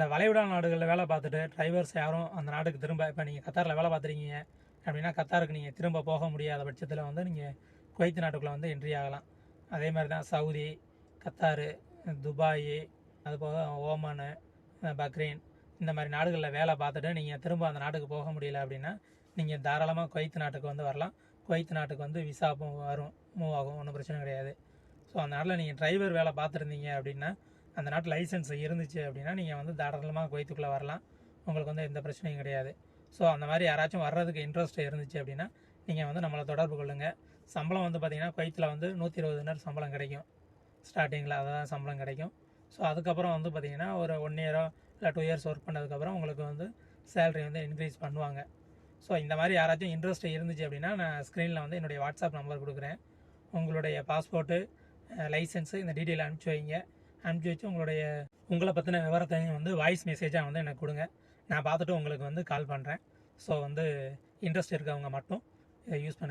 இந்த வளைகுடா நாடுகளில் வேலை பார்த்துட்டு டிரைவர்ஸ் யாரும் அந்த நாட்டுக்கு திரும்ப இப்போ நீங்கள் கத்தாரில் வேலை பார்த்துருக்கீங்க அப்படின்னா கத்தாருக்கு நீங்கள் திரும்ப போக முடியாத பட்சத்தில் வந்து நீங்கள் குவைத் நாட்டுக்குள்ளே வந்து என்ட்ரி ஆகலாம். அதே மாதிரி தான் சவுதி கத்தாரு துபாய் அது போக ஓமானு பக்ரைன் இந்த மாதிரி நாடுகளில் வேலை பார்த்துட்டு நீங்கள் திரும்ப அந்த நாட்டுக்கு போக முடியல அப்படின்னா நீங்கள் தாராளமாக குவைத் நாட்டுக்கு வந்து வரலாம். குவைத் நாட்டுக்கு வந்து விசா வரும் மூவ் ஆகும் ஒன்றும் பிரச்சனை கிடையாது. ஸோ அந்த நாட்டில் நீங்கள் டிரைவர் வேலை பார்த்துருந்தீங்க அப்படின்னா அந்த நாட்டு லைசன்ஸ் இருந்துச்சு அப்படின்னா நீங்கள் வந்து தாராளமாக குவைத்துக்குள்ளே வரலாம். உங்களுக்கு வந்து எந்த பிரச்சனையும் கிடையாது. ஸோ அந்த மாதிரி யாராச்சும் வர்றதுக்கு இன்ட்ரெஸ்ட் இருந்துச்சு அப்படின்னா நீங்கள் வந்து நம்மளை தொடர்பு கொள்ளுங்கள் சம்பளம் வந்து பார்த்தீங்கன்னா குவைத்தில் வந்து நூற்றி இருபது நேரம் சம்பளம் கிடைக்கும். ஸ்டார்டிங்கில் அதான் சம்பளம் கிடைக்கும். ஸோ அதுக்கப்புறம் வந்து பார்த்தீங்கன்னா ஒரு ஒன் இயரோ இல்லை டூ இயர்ஸ் ஒர்க் பண்ணதுக்கப்புறம் உங்களுக்கு வந்து சேலரி வந்து இன்க்ரீஸ் பண்ணுவாங்க. ஸோ இந்த மாதிரி யாராச்சும் இன்ட்ரெஸ்ட் இருந்துச்சு அப்படின்னா நான் ஸ்க்ரீனில் வந்து என்னுடைய வாட்ஸ்அப் நம்பர் கொடுக்குறேன். உங்களுடைய பாஸ்போர்ட்டு லைசன்ஸு இந்த டீட்டெயில் அனுப்பிச்சி வைங்க. அனுப்பிச்சி வச்சு உங்களுடைய உங்களை பற்றின விவரத்தையும் வந்து வாய்ஸ் மெசேஜாக வந்து எனக்கு கொடுங்க. நான் பார்த்துட்டு உங்களுக்கு வந்து கால் பண்ணுறேன் ஸோ வந்து இன்ட்ரெஸ்ட் இருக்கவங்க மட்டும் இதை யூஸ் பண்ணுங்கள்